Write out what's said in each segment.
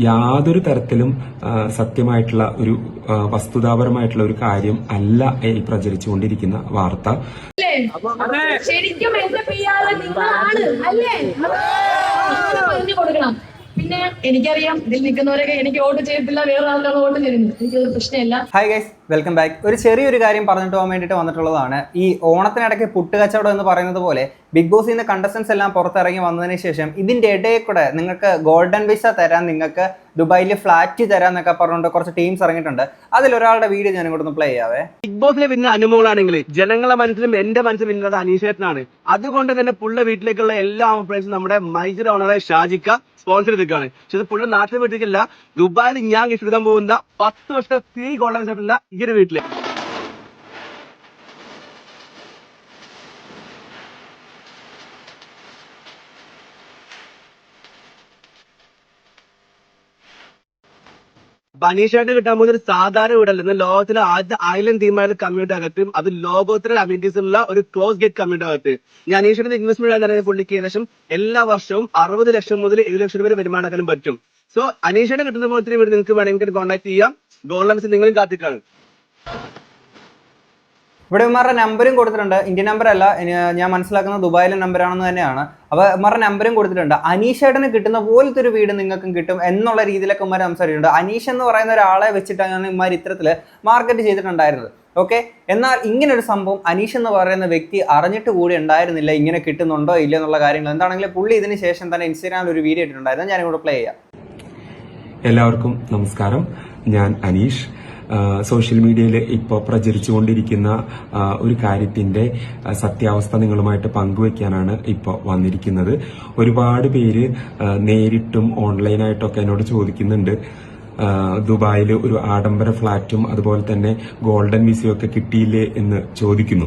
യാതൊരു തരത്തിലും സത്യമായിട്ടുള്ള ഒരു വസ്തുതാപരമായിട്ടുള്ള ഒരു കാര്യം അല്ല ഈ പ്രചരിച്ചുകൊണ്ടിരിക്കുന്ന വാർത്ത. അല്ലേ? ശരിക്കും എന്റെ പി ആർ നിങ്ങളാണ്. അല്ലേ? കൊടുക്കണം. പിന്നെ എനിക്കറിയാം ഇതിൽ നിൽക്കുന്നവരൊക്കെ എനിക്ക് വോട്ട് ചെയ്തിട്ടില്ല വേറെ ആൾക്കാർ വോട്ട് ചെയ്യുന്നു എനിക്കൊരു പ്രശ്നമില്ല. ഹായ് ഗൈസ് വെൽക്കം ബാക്ക് ഒരു ചെറിയൊരു കാര്യം പറഞ്ഞിട്ട് പോകാൻ വേണ്ടിയിട്ട് വന്നിട്ടുള്ളതാണ്. ഈ ഓണത്തിനിടയ്ക്ക് പുട്ട് കച്ചവടം എന്ന് പറയുന്നത് പോലെ ബിഗ് ബോസിൽ നിന്ന് കണ്ടസ്റ്റൻസ് എല്ലാം പുറത്തിറങ്ങി വന്നതിന് ശേഷം ഇതിന്റെ ഇടയിൽ കൂടെ നിങ്ങൾക്ക് ഗോൾഡൻ വിസ തരാൻ നിങ്ങൾക്ക് ദുബായിൽ ഫ്ലാറ്റ് തരാൻ എന്നൊക്കെ പറഞ്ഞുകൊണ്ട് കുറച്ച് ടീംസ് ഇറങ്ങിയിട്ടുണ്ട്. അതിലൊരാളുടെ വീഡിയോ ഞാൻ ഇങ്ങോട്ട് പ്ലേ ചെയ്യാവേ. ബിഗ് ബോസിലെ പിന്നെ അനുഭവങ്ങളാണെങ്കിൽ ജനങ്ങളെ മനസ്സിലും എന്റെ മനസ്സിലും ഇന്നത് അനീഷേട്ടനാണ്. അതുകൊണ്ട് തന്നെ പുള്ള വീട്ടിലേക്കുള്ള എല്ലാ ഓപ്പറേഷനും നമ്മുടെ മൈസൂർ ഓണറെ ഷാജിക്ക സ്പോൺസർ ചെയ്തിരിക്കുകയാണ്. പക്ഷെ ഇത് പുള്ളിയുടെ നാട്ടിലെ വീട്ടിലേക്കല്ല ദുബായിൽ ഞാൻ ഗിഫ്റ്റ് എടുക്കാൻ പോകുന്ന പത്ത് വർഷത്തെ ഗോൾഡൻ സെറ്റുള്ള ഈ ഒരു വീട്ടിൽ. ബനീഷായിട്ട് കിട്ടാൻ പോകുന്ന ഒരു സാധാരണ വീടല്ല. ഇന്ന് ലോകത്തിലെ ആദ്യ ഐലൻഡ് തീമായ കമ്മ്യൂണിറ്റി അകത്തും അത് ലോകോത്തര അമ്യൂണിറ്റീസ് ഉള്ള ഒരു ക്ലോസ് ഗേറ്റ് കമ്മ്യൂണിറ്റി അകത്ത്. ഞാൻ അനീഷയുടെ ഇൻവെസ്റ്റ്മെന്റ് ആണെന്ന് പുള്ളിക്ക് ഏകദേശം എല്ലാ വർഷവും അറുപത് ലക്ഷം മുതൽ ഏഴ് ലക്ഷം രൂപ വരെ വരുമാനക്കാനും പറ്റും. സോ അനീഷയുടെ കിട്ടുന്ന പോലത്തെ വീട് നിങ്ങൾക്ക് വേണമെങ്കിൽ കോൺടാക്ട് ചെയ്യാം. ഗോൾഡൻസ് നിങ്ങളും കാത്തിക്കാണ് ഇവിടെ ഇവന്മാരുടെ നമ്പരും കൊടുത്തിട്ടുണ്ട്. ഇന്ത്യൻ നമ്പർ അല്ല ഞാൻ മനസ്സിലാക്കുന്നത് ദുബായിലെ നമ്പർ ആണെന്ന് തന്നെയാണ്. അപ്പോൾ ഇവന്മാരുടെ നമ്പരും കൊടുത്തിട്ടുണ്ട്. അനീഷേട്ടന് കിട്ടുന്ന പോലത്തെ ഒരു വീട് നിങ്ങൾക്കും കിട്ടും എന്നുള്ള രീതിയിലൊക്കെ ഇവന്മാർ സംസാരിച്ചിട്ടുണ്ട് അനീഷ് എന്ന് പറയുന്ന ഒരാളെ വെച്ചിട്ടാണ് ഇവന്മാർ ഇത്തരത്തിൽ മാർക്കറ്റ് ചെയ്തിട്ടുണ്ടായിരുന്നത്. ഓക്കെ എന്നാൽ ഇങ്ങനെ ഒരു സംഭവം അനീഷ് എന്ന് പറയുന്ന വ്യക്തി അറിഞ്ഞിട്ട് കൂടി ഉണ്ടായിരുന്നില്ല ഇങ്ങനെ കിട്ടുന്നുണ്ടോ ഇല്ല എന്നുള്ള കാര്യങ്ങൾ. എന്താണെങ്കിലും പുള്ളി ഇതിന് ശേഷം തന്നെ ഇൻസ്റ്റാഗ്രാമിൽ ഒരു വീഡിയോ ഇട്ടിട്ടുണ്ടായിരുന്നു. ഞാനിവിടെ പ്ലേ ചെയ്യാം. എല്ലാവർക്കും നമസ്കാരം. ഞാൻ അനീഷ്. സോഷ്യൽ മീഡിയയിൽ ഇപ്പോൾ പ്രചരിച്ചുകൊണ്ടിരിക്കുന്ന ഒരു കാര്യത്തിന്റെ സത്യാവസ്ഥ നിങ്ങളുമായിട്ട് പങ്കുവെക്കാനാണ് ഇപ്പോൾ വന്നിരിക്കുന്നത്. ഒരുപാട് പേര് നേരിട്ടും ഓൺലൈനായിട്ടൊക്കെ എന്നോട് ചോദിക്കുന്നുണ്ട്. ദുബായിൽ ഒരു ആഡംബര ഫ്ളാറ്റും അതുപോലെ തന്നെ ഗോൾഡൻ വിസയൊക്കെ കിട്ടിയില്ലേ എന്ന് ചോദിക്കുന്നു.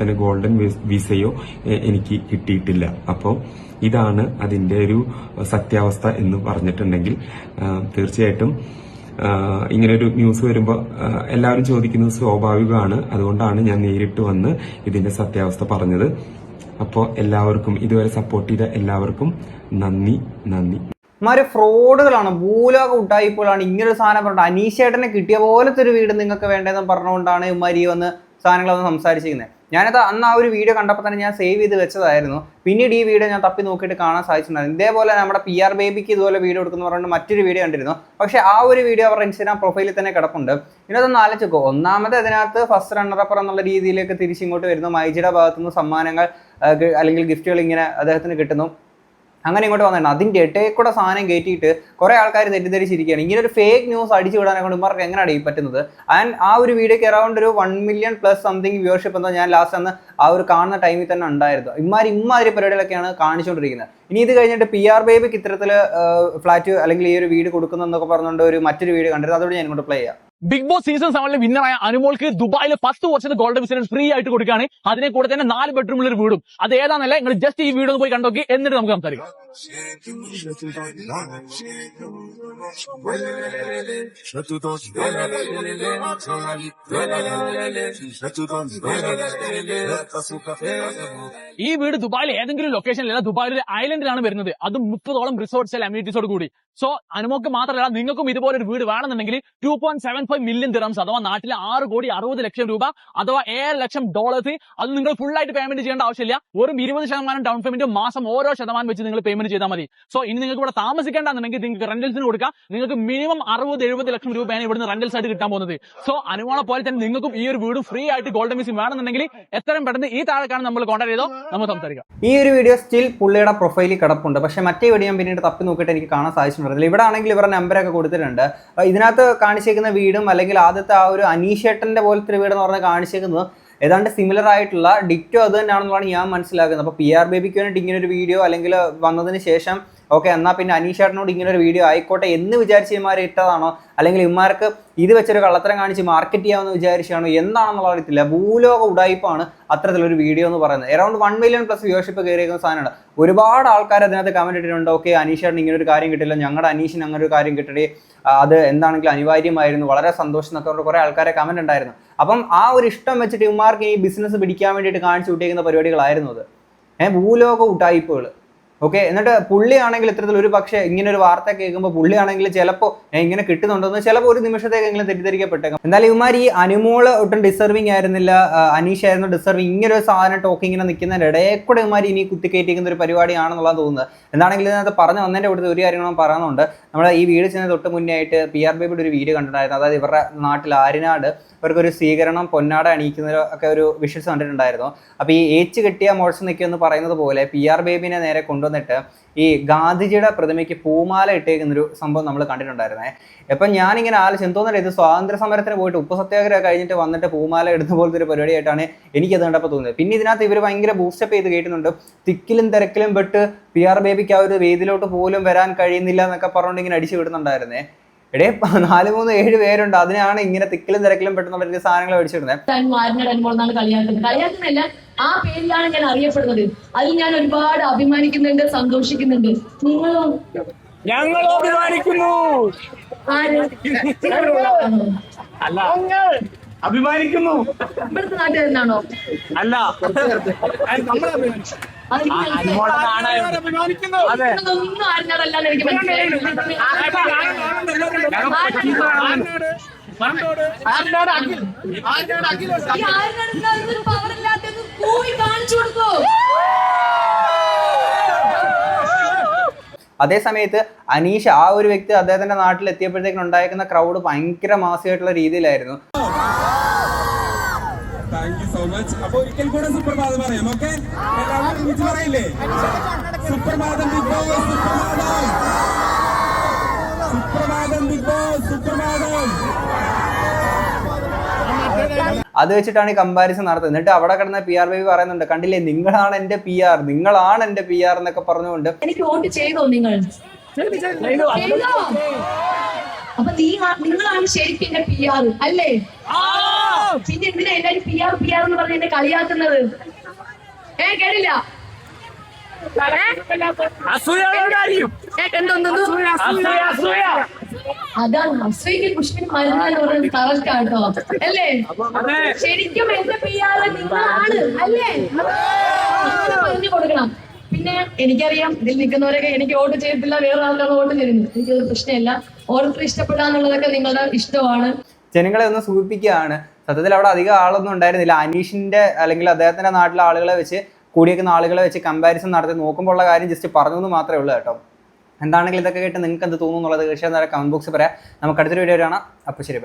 തന്നെ ഗോൾഡൻ വിസയോ എനിക്ക് കിട്ടിയിട്ടില്ല. അപ്പോൾ ഇതാണ് അതിന്റെ ഒരു സത്യാവസ്ഥ എന്ന് പറഞ്ഞിട്ടുണ്ടെങ്കിൽ തീർച്ചയായിട്ടും ഇങ്ങനൊരു ന്യൂസ് വരുമ്പോൾ എല്ലാവരും ചോദിക്കുന്നത് സ്വാഭാവികമാണ്. അതുകൊണ്ടാണ് ഞാൻ നേരിട്ട് വന്ന് ഇതിന്റെ സത്യാവസ്ഥ പറഞ്ഞത്. അപ്പോൾ എല്ലാവർക്കും ഇതുവരെ സപ്പോർട്ട് ചെയ്ത എല്ലാവർക്കും നന്ദി നന്ദി. ഇമാര് ഫ്രോഡുകളാണ്. ഭൂലോക ഉണ്ടായിപ്പോഴാണ് ഇങ്ങനൊരു സാധനം പറഞ്ഞിട്ട് അനീഷേട്ടനെ കിട്ടിയ പോലത്തെ ഒരു വീട് നിങ്ങൾക്ക് വേണ്ടതെന്ന് പറഞ്ഞുകൊണ്ടാണ് ഇമാരി വന്ന് സാധനങ്ങളൊന്ന് സംസാരിച്ചിരിക്കുന്നത്. ഞാനത് അന്ന് ആ ഒരു വീഡിയോ കണ്ടപ്പോൾ തന്നെ ഞാൻ സേവ് ചെയ്ത് വെച്ചതായിരുന്നു. പിന്നീട് ഈ വീഡിയോ ഞാൻ തപ്പി നോക്കിയിട്ട് കാണാൻ സാധിച്ചിട്ടുണ്ടായിരുന്നു. ഇതേപോലെ നമ്മുടെ പി ആർ ബേബിക്ക് ഇതുപോലെ വീഡിയോ എടുക്കുന്ന പറഞ്ഞിട്ട് മറ്റൊരു വീഡിയോ കണ്ടിരുന്നു. പക്ഷേ ആ ഒരു വീഡിയോ അവരുടെ ഇൻസ്റ്റാഗ്രാം പ്രൊഫൈലിൽ തന്നെ കിടപ്പുണ്ട്. ഇതൊന്ന് ആലോചിക്കോ ഒന്നാമത് അതിനകത്ത് ഫസ്റ്റ് റണ്ണറപ്പർ എന്നുള്ള രീതിയിലേക്ക് തിരിച്ചിങ്ങോട്ട് വരുന്നു. മൈജിയുടെ ഭാഗത്തുനിന്ന് സമ്മാനങ്ങൾ അല്ലെങ്കിൽ ഗിഫ്റ്റുകൾ ഇങ്ങനെ അദ്ദേഹത്തിന് കിട്ടുന്നു. അങ്ങനെ ഇങ്ങോട്ട് വന്നിട്ടുണ്ട്. അതിന്റെ ഇടയിൽ കൂടെ സാധനം കയറ്റിയിട്ട് കുറേ ആൾക്കാർ തെറ്റിദ്ധരിച്ചിരിക്കുകയാണ്. ഇങ്ങനെ ഒരു ഫേക്ക് ന്യൂസ് അടിച്ചു വിടാനെ കൊണ്ട് ഇവർക്ക് എങ്ങനെയാണ് ഈ പറ്റുന്നത്? ആൻഡ് ആ ഒരു വീഡിയോക്ക് അറൗണ്ട് ഒരു one million plus something viewership എന്തോ ഞാൻ ലാസ്റ്റ് അന്ന് ആ ഒരു കാണുന്ന ടൈമിൽ തന്നെ ഉണ്ടായിരുന്നു. ഇമാര് ഇമാതിരി പരിപാടികളൊക്കെയാണ് കാണിച്ചുകൊണ്ടിരിക്കുന്നത്. ഇനി ഇത് കഴിഞ്ഞിട്ട് പി ആർ ബേബിക്ക് ഇത്തരത്തിൽ ഫ്ലാറ്റ് അല്ലെങ്കിൽ ഈ ഒരു വീട് കൊടുക്കുന്നതെന്നൊക്കെ പറഞ്ഞുകൊണ്ട് ഒരു മറ്റൊരു വീഡിയോ കണ്ടിരുന്നത് അതോടെ ഞാൻ ഇങ്ങോട്ട് പ്ലേ ചെയ്യാം. ബിഗ് ബോസ് സീസൺ സെവനിലെ വിന്നറായ അനുമോൾക്ക് ദുബായിൽ പത്ത് വർഷത്തെ ഗോൾഡ് ബിസിനസ് ഫ്രീ ആയിട്ട് കൊടുക്കുകയാണ്. അതിനെ കൂടെ തന്നെ നാല് ബെഡ്റൂമുള്ള ഒരു വീടും. അത് ഏതാണല്ലേ നിങ്ങൾ ജസ്റ്റ് ഈ വീഡിയോ പോയി കണ്ടോക്കി. എന്നിട്ട് നമുക്ക് സംസാരിക്കാം. ഈ വീട് ദുബായിൽ ഏതെങ്കിലും ലൊക്കേഷനിൽ അല്ല ദുബായിലെ ഐലൻഡിലാണ് വരുന്നത്. അതും മുപ്പതോളം റിസോർട്ട്സ് അമ്യൂണിറ്റീസോട് കൂടി. സോ അനുമോക്ക് മാത്രമല്ല നിങ്ങൾക്കും ഇതുപോലെ ഒരു വീട് വേണമെന്നുണ്ടെങ്കിൽ two point seven five million dirhams അഥവാ നാട്ടിലെ ആറ് കോടി അറുപത് ലക്ഷം രൂപ അഥവാ ഏഴ് ലക്ഷം ഡോളേഴ്സ് അത് നിങ്ങൾ ഫുൾ ആയിട്ട് പേയ്മെന്റ് ചെയ്യേണ്ട ആവശ്യമില്ല. വെറും ഇരുപത് ശതമാനം ഡൗൺ പേയ്മെന്റ് മാസം ഓരോ ശതമാനം വെച്ച് നിങ്ങൾ പേയ്മെന്റ് ചെയ്താൽ മതി. സോ ഇനി നിങ്ങൾക്ക് ഇവിടെ താമസിക്കേണ്ടെന്നുണ്ടെങ്കിൽ നിങ്ങൾക്ക് റെന്റൽസിന് കൊടുക്കാം. നിങ്ങൾക്ക് മിനിമം അറുപത് എഴുപത് ലക്ഷം രൂപയാണ് ഇവിടുന്ന് റെന്റൽസ് ആയിട്ട് കിട്ടാൻ പോകുന്നത്. സോ അനുമോളെ പോലെ തന്നെ നിങ്ങൾക്കും ഈ ഒരു വീടും ഫ്രീ ആയിട്ട് ഗോൾഡൻ മിസിംഗ് വേണമെന്നുണ്ടെങ്കിൽ എത്രയും പെട്ടെന്ന് ഈ താഴെക്കാണ് നമ്മൾ കോൺടാക്ട് ചെയ്തോ നമ്മൾ സംസാരിക്കാം. ഈ ഒരു വീഡിയോ സ്റ്റിൽ പുള്ളിയുടെ പ്രൊഫൈലിൽ കിടപ്പുണ്ട്. പക്ഷേ മറ്റേ വീഡിയോ പിന്നീട് തപ്പി നോക്കിയിട്ട് എനിക്ക് കാണാൻ സാധിച്ചിട്ടുണ്ടായിരുന്നില്ല. ഇവിടെ ആണെങ്കിൽ ഇവരുടെ നമ്പറൊക്കെ കൊടുത്തിട്ടുണ്ട്. ഇതിനകത്ത് കാണിച്ചേക്കുന്ന വീടും അല്ലെങ്കിൽ ആദ്യത്തെ ആ ഒരു അനീഷേട്ടന്റെ പോലത്തെ ഒരു വീടെന്ന് പറഞ്ഞാൽ കാണിച്ചേക്കുന്നത് ഏതാണ്ട് സിമിലർ ആയിട്ടുള്ള ഡിറ്റോ അത് തന്നെയാണെന്നുള്ളതാണ് ഞാൻ മനസ്സിലാക്കുന്നത്. അപ്പോൾ പി ആർ ബേബിക്ക് വേണ്ടിയിട്ട് ഇങ്ങനെ ഒരു വീഡിയോ അല്ലെങ്കിൽ വന്നതിന് ശേഷം ഓക്കെ എന്നാൽ പിന്നെ അനീഷേട്ടനോട് ഇങ്ങനെ ഒരു വീഡിയോ ആയിക്കോട്ടെ എന്ന് വിചാരിച്ച് ഇമാർ ഇട്ടതാണോ? അല്ലെങ്കിൽ ഇമാർക്ക് ഇത് വെച്ചൊരു കള്ളത്തരം കാണിച്ച് മാർക്കറ്റ് ചെയ്യാമെന്ന് വിചാരിച്ചാണോ? എന്താണെന്നുള്ള അറിയത്തില്ല. ഭൂലോക ഉടായ്പാണ് അത്തരത്തിലൊരു വീഡിയോ എന്ന് പറയുന്നത്. Around one million plus viewership കയറിയിരിക്കുന്ന സാധനമാണ്. ഒരുപാട് ആൾക്കാർ അതിനകത്ത് കമന്റ് ഇട്ടിട്ടുണ്ട്. ഓക്കെ അനീഷേട്ടൻ ഇങ്ങനെ ഒരു കാര്യം കിട്ടില്ല. ഞങ്ങളുടെ അനീഷിന് അങ്ങനെ ഒരു കാര്യം കിട്ടണേ അത് എന്താണെങ്കിലും അനിവാര്യമായിരുന്നു. വളരെ സന്തോഷം എന്നൊക്കെ പറഞ്ഞ കുറേ ആൾക്കാരെ കമന്റ് ഉണ്ടായിരുന്നു. അപ്പം ആ ഒരു ഇഷ്ടം വെച്ചിട്ട് ഇമാർക്ക് ഈ ബിസിനസ് പിടിക്കാൻ വേണ്ടിയിട്ട് കാണിച്ചു കൂട്ടിയേക്കുന്ന പരിപാടികളായിരുന്നു അത്. ഏഹ് ഭൂലോക ഉടായ്പകൾ ഓക്കെ എന്നിട്ട് പുള്ളിയാണെങ്കിൽ ഇത്തരത്തിൽ ഒരു പക്ഷേ ഇങ്ങനെ ഒരു വാർത്ത കേൾക്കുമ്പോൾ പുള്ളിയാണെങ്കിൽ ചിലപ്പോൾ ഇങ്ങനെ കിട്ടുന്നുണ്ടെന്ന് ചിലപ്പോൾ ഒരു നിമിഷത്തേക്കെങ്കിലും തെറ്റിദ്ധരിക്കപ്പെട്ടേക്കാം. എന്തായാലും ഇവന്മാർ ഈ അനുമോൾ ഒട്ടും ഡിസർവിങ് ആയിരുന്നില്ല അനീഷ് ആയിരുന്നു ഡിസർവിങ് ഇങ്ങനെ ഒരു സാധനം ടോക്കിങ്ങിനെ നിൽക്കുന്നതിന്റെ ഇടയിൽ കൂടെ ഇവന്മാർ ഇനി കുത്തിക്കയറ്റിക്കുന്ന ഒരു പരിപാടിയാണെന്നുള്ളത് തോന്നുന്നത്. എന്താണെങ്കിലും ഇതിനകത്ത് പറഞ്ഞു വന്നതിന്റെ കൂടുതൽ ഒരു കാര്യങ്ങളും പറയുന്നുണ്ട്. നമ്മൾ ഈ വീട് ചെന്ന തൊട്ട് മുന്നേ ആയിട്ട് പി ആർ ബിയുടെ ഒരു വീഡിയോ കണ്ടിട്ടുണ്ടായിരുന്നു. അതായത് ഇവരുടെ നാട്ടിൽ ആര്യനാട് ഇവർക്കൊരു സ്വീകരണം പൊന്നാട അണിയിക്കുന്ന ഒക്കെ ഒരു വിഷ്വൽസ് കണ്ടിട്ടുണ്ടായിരുന്നു. അപ്പോൾ ഈ ഏച്ച് കെട്ടിയ മുഴച്ച് നിൽക്കുമെന്ന് പറയുന്നത് പോലെ പി ആർ ബേബിനെ നേരെ കൊണ്ടുവന്നിട്ട് ഈ ഗാന്ധിജിയുടെ പ്രതിമയ്ക്ക് പൂമാല ഇട്ടേക്കുന്നൊരു സംഭവം നമ്മൾ കണ്ടിട്ടുണ്ടായിരുന്നേ. അപ്പം ഞാനിങ്ങനെ ആലോചിച്ച് തോന്നുന്നില്ല ഇത് സ്വാതന്ത്ര്യ സമരത്തിന് പോയിട്ട് ഉപ്പ് സത്യാഗ്രഹം കഴിഞ്ഞിട്ട് വന്നിട്ട് പൂമാല ഇടുന്ന പോലത്തെ ഒരു പരിപാടിയായിട്ടാണ് എനിക്കത് കണ്ടപ്പോൾ തോന്നുന്നത് പിന്നെ ഇതിനകത്ത് ഇവർ ഭയങ്കര ബൂസ്റ്റപ്പ് ചെയ്ത് കേട്ടുന്നുണ്ട് തിക്കിലും തിരക്കിലും പെട്ട് പി ആർ ബേബിക്ക് ആ ഒരു വേദിയിലോട്ട് പോലും വരാൻ കഴിയുന്നില്ല എന്നൊക്കെ പറഞ്ഞുകൊണ്ട് ഇങ്ങനെ അടിച്ചു വിടുന്നുണ്ടായിരുന്നേ. എടേ നാല് മൂന്ന് ഏഴ് പേരുണ്ട്. അതിനാണ് ഇങ്ങനെ തിക്കിലും തിരക്കിലും പെട്ടെന്ന് വലിയ സാധനങ്ങൾ മേടിച്ചിരുന്നത് കളിയാക്കുന്നതല്ല ആ പേരിലാണ് ഞാൻ അറിയപ്പെടുന്നത്. അതിൽ ഞാൻ ഒരുപാട് അഭിമാനിക്കുന്നുണ്ട് സന്തോഷിക്കുന്നുണ്ട്. നിങ്ങളും? ഞങ്ങൾ അഭിമാനിക്കുന്നു. ആര്? അല്ല. അഭിമാനിക്കുന്നു. ഇവിടുത്തെ നാട്ടുകാരനാണോ അല്ല. അഭിമാനിക്കുന്നു. മനസ്സിലായി. അതെ ഇതൊന്നും ആരിനോടല്ലാന്ന് എനിക്ക് മനസ്സിലായി ഈ ആരിനോടല്ല ഇതൊരു പവറില്ലാത്തത് കൂവി കാണിച്ചു കൊടുക്കോ അതേ സമയത്ത് അനീഷ് ആ ഒരു വ്യക്തി അദ്ദേഹത്തിന്റെ നാട്ടിൽ എത്തിയപ്പോഴത്തേക്കും ഉണ്ടായിരിക്കുന്ന ക്രൗഡ് ഭയങ്കര മാസികമായിട്ടുള്ള രീതിയിലായിരുന്നു താങ്ക് യു സോ മച്ച് അപ്പൊ ഒരിക്കൽ കൂടെ സുപ്രഭാതം പറയാം ഓക്കെ എല്ലാവരും ഒരുമിച്ച് പറയില്ലേ സുപ്രഭാതം ബിഗ് ബോസ് സുപ്രഭാതം സുപ്രഭാതം ബിഗ് ബോസ് സുപ്രഭാതം അത് വെച്ചിട്ടാണ് ഈ കമ്പാരിസൺ നടത്തുന്നത്. എന്നിട്ട് അവിടെ കിടന്ന പി ആർ ബേബി പറയുന്നുണ്ട് കണ്ടില്ലേ നിങ്ങളാണ് എന്റെ പി ആർ നിങ്ങളാണ് എന്റെ പി ആർ എന്നൊക്കെ പറഞ്ഞുകൊണ്ട് എനിക്ക് വോട്ട് ചെയ്തോ നിങ്ങൾ? അപ്പൊ നീ നിങ്ങളാണ് ശരിക്കും എന്റെ പി ആർ അല്ലേ? പിന്നെ എന്തിനാ എല്ലാരും പി ആർ പി ആർ എന്ന് പറഞ്ഞ് എന്നെ കളിയാക്കുന്നത്? ഏ കേട്ടില്ല? അതാണ് അസൂയക്ക് പുഷ്പിന് മരുന്ന് എന്ന് പറയുന്നത് കറക്റ്റ് അല്ലേ? ശരിക്കും എന്റെ പി ആർ നിങ്ങളാണ്. അല്ലേ? പറഞ്ഞു കൊടുക്കണം. പിന്നെ എനിക്കറിയാം ഇതിൽ നിൽക്കുന്നവരൊക്കെ എനിക്ക് വോട്ട് ചെയ്തിട്ടില്ല വേറെ ആളുകൾ വോട്ട് ചെയ്യുന്നത് എനിക്കത് പ്രശ്നമില്ല. ഓരോരുത്തർ ഇഷ്ടപ്പെടാന്നുള്ളതൊക്കെ നിങ്ങളുടെ ഇഷ്ടമാണ്. ജനങ്ങളെ ഒന്ന് സൂചിപ്പിക്കുകയാണ്. സത്യത്തിൽ അവിടെ അധികം ആളൊന്നും ഉണ്ടായിരുന്നില്ല. അനീഷിന്റെ അല്ലെങ്കിൽ അദ്ദേഹത്തിന്റെ നാട്ടിലെ ആളുകളെ വെച്ച് കൂടിയേക്കുന്ന ആളുകളെ വെച്ച് കമ്പാരിസൺ നടത്തി നോക്കുമ്പോൾ ഉള്ള കാര്യം ജസ്റ്റ് പറഞ്ഞു എന്ന് മാത്രമേ ഉള്ളൂ കേട്ടോ. എന്താണെങ്കിലും ഇതൊക്കെ കേട്ട് നിങ്ങൾക്ക് എന്ത് തോന്നുന്നുള്ളത് തീർച്ചയായും കമന്റ് ബോക്സിൽ പറയാം നമുക്ക് അടുത്തൊരു വീഡിയോ കാണാം അപ്പോൾ ശരി.